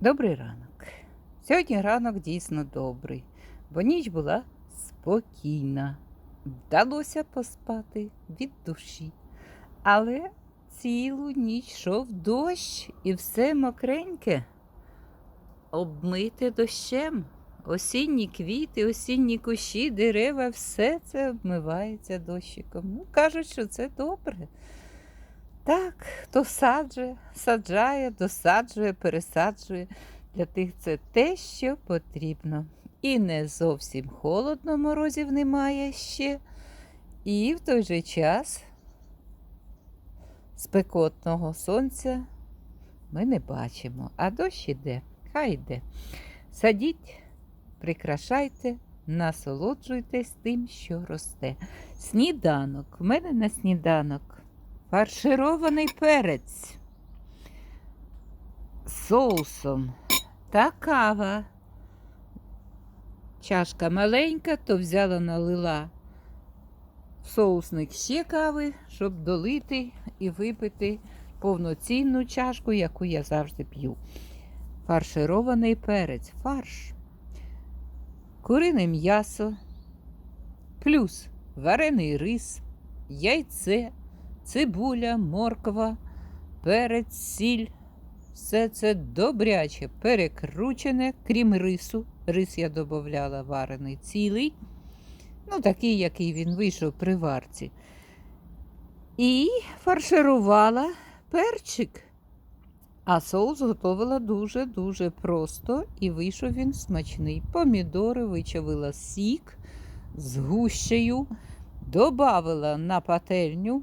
Добрий ранок. Сьогодні ранок дійсно добрий, бо ніч була спокійна. Вдалося поспати від душі. Але цілу ніч йшов дощ і все мокреньке. Обмите дощем. Осінні квіти, осінні кущі, дерева, все це обмивається дощиком. Ну, кажуть, що це добре. Так, хто саджує, саджає, досаджує, пересаджує. Для тих це те, що потрібно. І не зовсім холодно, морозів немає ще. І в той же час спекотного сонця ми не бачимо, а дощ іде, хай йде. Садіть, прикрашайте, насолоджуйтесь тим, що росте. Сніданок. В мене на сніданок фарширований перець соусом та кава. Чашка маленька, то взяла налила в соусник ще кави, щоб долити і випити повноцінну чашку, яку я завжди п'ю. Фарширований перець, фарш, курине м'ясо, плюс варений рис, яйце, цибуля, морква, перець, сіль. Все це добряче перекручене, крім рису. Рис я додавала варений цілий, ну такий, який він вийшов при варці. І фарширувала перчик. А соус готувала дуже-дуже просто і вийшов він смачний. Помідори вичавила сік з гущею, додавила на пательню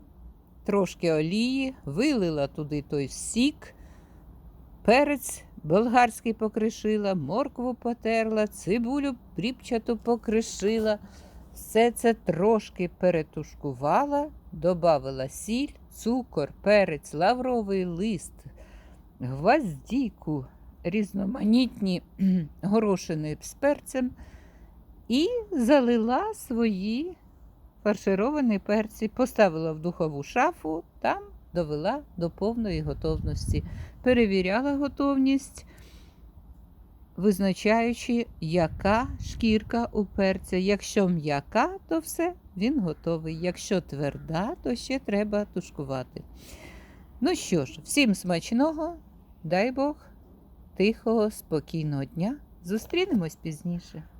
трошки олії, вилила туди той сік, перець болгарський покришила, моркву потерла, цибулю ріпчату покришила. Все це трошки перетушкувала, додавила сіль, цукор, перець, лавровий лист, гвоздіку, різноманітні горошини з перцем і залила свої фаршировані перці, поставила в духову шафу, там довела до повної готовності. Перевіряла готовність, визначаючи, яка шкірка у перця. Якщо м'яка, то все, він готовий. Якщо тверда, то ще треба тушкувати. Ну що ж, всім смачного, дай Бог, тихого, спокійного дня. Зустрінемось пізніше.